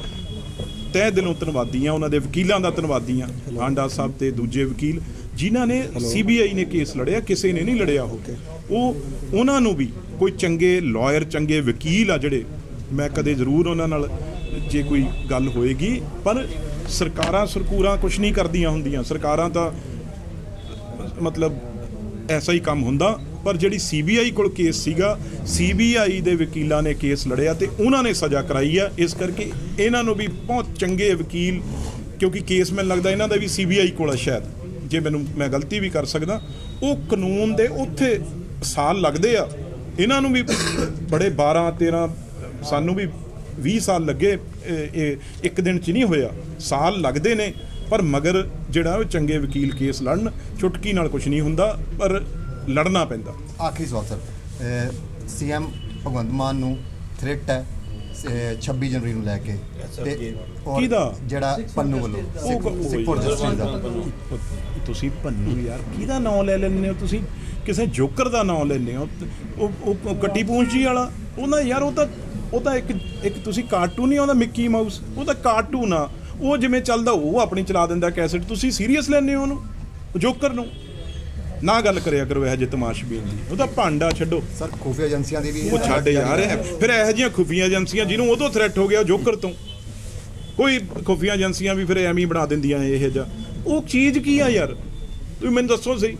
ਤਹਿ ਦਿਲੋਂ ਧੰਨਵਾਦੀ ਆ ਉਹਨਾਂ ਦੇ ਵਕੀਲਾਂ ਦਾ ਧੰਨਵਾਦੀ ਆ ਹਾਂਡਾ ਸਾਹਿਬ ਤੇ ਦੂਜੇ ਵਕੀਲ ਜਿਨ੍ਹਾਂ ਨੇ ਸੀਬੀਆਈ ਨੇ ਕੇਸ ਲੜਿਆ ਕਿਸੇ ਨੇ ਨਹੀਂ ਲੜਿਆ ਉਹ। ਉਹ ਉਹਨਾਂ ਨੂੰ ਵੀ ਕੋਈ ਚੰਗੇ ਲਾਇਰ ਚੰਗੇ ਵਕੀਲ ਆ ਜਿਹੜੇ ਮੈਂ ਕਦੇ ਜ਼ਰੂਰ ਉਹਨਾਂ ਨਾਲ ਜੇ ਕੋਈ ਗੱਲ ਹੋਏਗੀ ਪਰ ਸਰਕਾਰਾਂ ਸਰਕੂਰਾਂ ਕੁਝ ਨਹੀਂ ਕਰਦੀਆਂ ਹੁੰਦੀਆਂ। ਸਰਕਾਰਾਂ ਤਾਂ ਮਤਲਬ ਐਸਾ ਹੀ ਕੰਮ ਹੁੰਦਾ, ਪਰ ਜਿਹੜੀ ਸੀਬੀਆਈ ਕੋਲ ਕੇਸ ਸੀਗਾ, ਸੀਬੀਆਈ ਦੇ ਵਕੀਲਾਂ ਨੇ ਕੇਸ ਲੜਿਆ ਤੇ ਉਹਨਾਂ ਨੇ ਸਜ਼ਾ ਕਰਾਈ ਆ। ਇਸ ਕਰਕੇ ਇਹਨਾਂ ਨੂੰ ਵੀ ਬਹੁਤ ਚੰਗੇ ਵਕੀਲ, ਕਿਉਂਕਿ ਕੇਸ ਮੈਨੂੰ ਲੱਗਦਾ ਇਹਨਾਂ ਦਾ ਵੀ ਸੀਬੀਆਈ ਕੋਲ ਆ ਸ਼ਾਇਦ। ਜੇ ਮੈਨੂੰ, ਮੈਂ ਗਲਤੀ ਵੀ ਕਰ ਸਕਦਾ। ਉਹ ਕਾਨੂੰਨ ਦੇ ਉੱਥੇ ਸਾਲ ਲੱਗਦੇ ਆ। ਇਹਨਾਂ ਨੂੰ ਵੀ ਬੜੇ 12 13 ਸਾਨੂੰ ਵੀ 20 ਸਾਲ ਲੱਗੇ ਇਹ- ਇੱਕ ਦਿਨ ਚ ਨਹੀਂ ਹੋਇਆ। ਸਾਲ ਲੱਗਦੇ ਨੇ। ਪਰ ਮਗਰ ਜਿਹੜਾ ਉਹ ਚੰਗੇ ਵਕੀਲ ਕੇਸ ਲੜਨ ਚੁਟਕੀ ਨਾਲ ਕੁਝ ਨਹੀਂ ਹੁੰਦਾ ਪਰ ਲੜਨਾ ਪੈਂਦਾ। ਆਖਰੀ ਸਵਾਲ ਸਰ। ਸੀਐਮ ਭਗਵੰਤ ਮਾਨ ਨੂੰ ਥ੍ਰੈਟ ਹੈ ਅਹ 26 ਜਨਵਰੀ ਨੂੰ ਲੈ ਕੇ। ਤੇ ਕਿਹਦਾ? ਜਿਹੜਾ ਪੰਨੂ ਵੱਲੋਂ ਉਹ ਕ- ਸਿੱਖ ਫੋਰ ਜਸਟਿਸ ਦਾ। ਤੁਸੀਂ ਭੰਨੂ ਯਾਰ ਕਿਹਦਾ ਨਾਮ ਲੈ ਲੈਂਦੇ ਹੋ ਤੁਸੀਂ? ਕਿਸੇ ਜੋਕਰ ਦਾ ਨਾਮ ਲੈਂਦੇ ਹੋ? ਉਹ ਉਹ ਕੱਟੀ ਪੂੰਛ ਜੀ ਵਾਲਾ। ਉਹਨਾਂ ਯਾਰ ਉਹ ਤਾਂ ਉਹ ਤਾਂ ਇੱਕ ਇੱਕ ਤੁਸੀਂ ਕਾਰਟੂਨ ਨਹੀਂ ਆਉਂਦਾ ਮਿੱਕੀ ਮਾਊਸ ਉਹ ਤਾਂ ਕਾਰਟੂਨ ਆ। ਉਹ ਜਿਵੇਂ ਚੱਲਦਾ ਉਹ ਆਪਣੀ ਚਲਾ ਦਿੰਦਾ ਕੈਸੇਟ। ਤੁਸੀਂ ਸੀਰੀਅਸ ਲੈਂਦੇ ਹੋ ਉਹਨੂੰ? ਜੋਕਰ ਨੂੰ? ਨਾ ਗੱਲ ਕਰਿਆ ਕਰੋ ਇਹ ਜਿਹੇ ਤਮਾਸ਼ਬੀਨ ਦੀ। ਉਹ ਤਾਂ ਭਾਂਡਾ ਛੱਡੋ। ਸਰ ਖੁਫੀਆ ਏਜੰਸੀਆਂ ਦੀ ਵੀ ਉਹ ਛੱਡ ਯਾਰ। ਇਹ- ਫਿਰ ਇਹੋ ਜਿਹੀਆਂ ਖੁਫੀਆ ਏਜੰਸੀਆਂ ਜਿਹਨੂੰ ਉਦੋਂ ਥ੍ਰੈਟ ਹੋ ਗਿਆ ਜੋਕਰ ਤੋਂ। ਕੋਈ ਖੁਫੀਆ ਏਜੰਸੀਆਂ ਵੀ ਫਿਰ ਐਵੇਂ ਹੀ ਬਣਾ ਦਿੰਦੀਆਂ ਇਹ ਜਿਹਾ। ਉਹ ਚੀਜ਼ ਕੀ ਆ ਯਾਰ? ਤੁਸੀਂ ਮੈਨੂੰ ਦੱਸੋ ਸਹੀ।